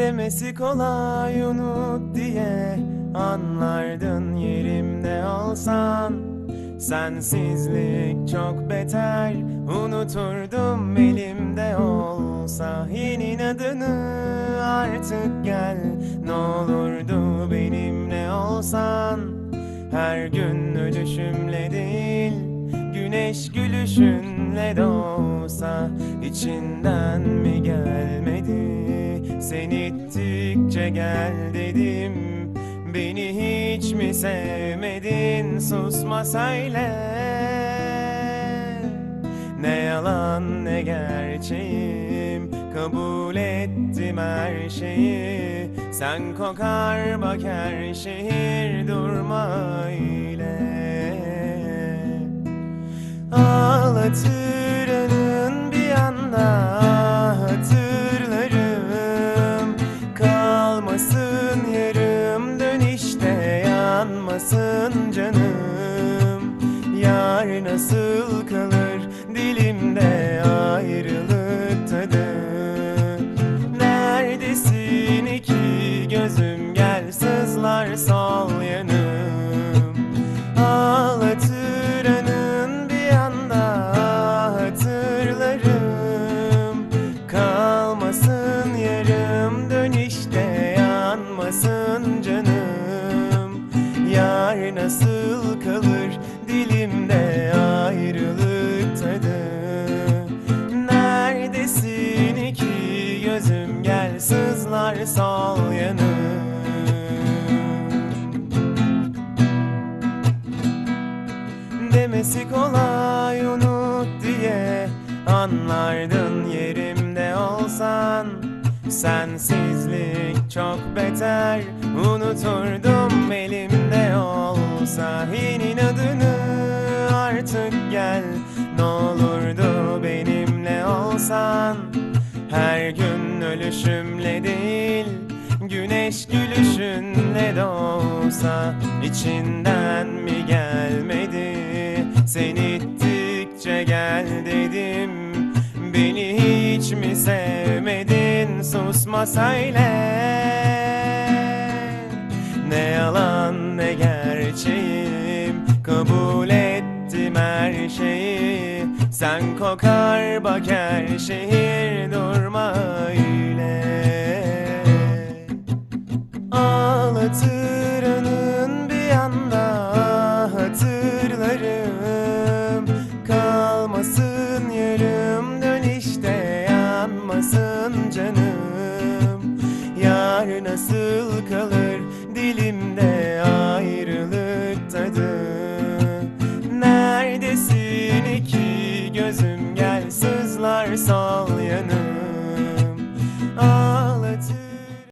Demesi kolay unut diye Anlardın yerimde olsan. Sensizlik çok beter Unuturdum elimde olsa. Yenin adını artık gel Ne olurdu benimle olsan? Her gün ölüşümle Güneş gülüşünle doğsa içinden mi gelmedi? Sen ittikçe gel dedim Beni hiç mi sevmedin? Susma söyle. Ne yalan ne gerçeğim Kabul ettim her şeyi. Sen kokar bak her şehir durma Ağlatır anın bir anda hatırlarım. Kalmasın yarım dönüşte yanmasın canım. Yar nasıl kalır dilimde Nasıl kalır dilimde ayrılık tadı? Neredesin iki gözüm? Gel sızlar sol yanım Demesi kolay unut diye Anlardın yerimde olsan. Sensizlik çok beter Unuturdum elimde olsa Hinin adını artık gel. Ne olurdu benimle olsan? Her gün ölüşümle değil Güneş gülüşünle doğsa içinden mi gelmedi? Sen ittikçe gel dedim Beni hiç mi sevmedin? Susma söyle her şeyi. Sen kokar bak her şehir durma öyle. Ağlatır anın bir anda hatırlarım. Kalmasın yarım dönüşte yanmasın yeah.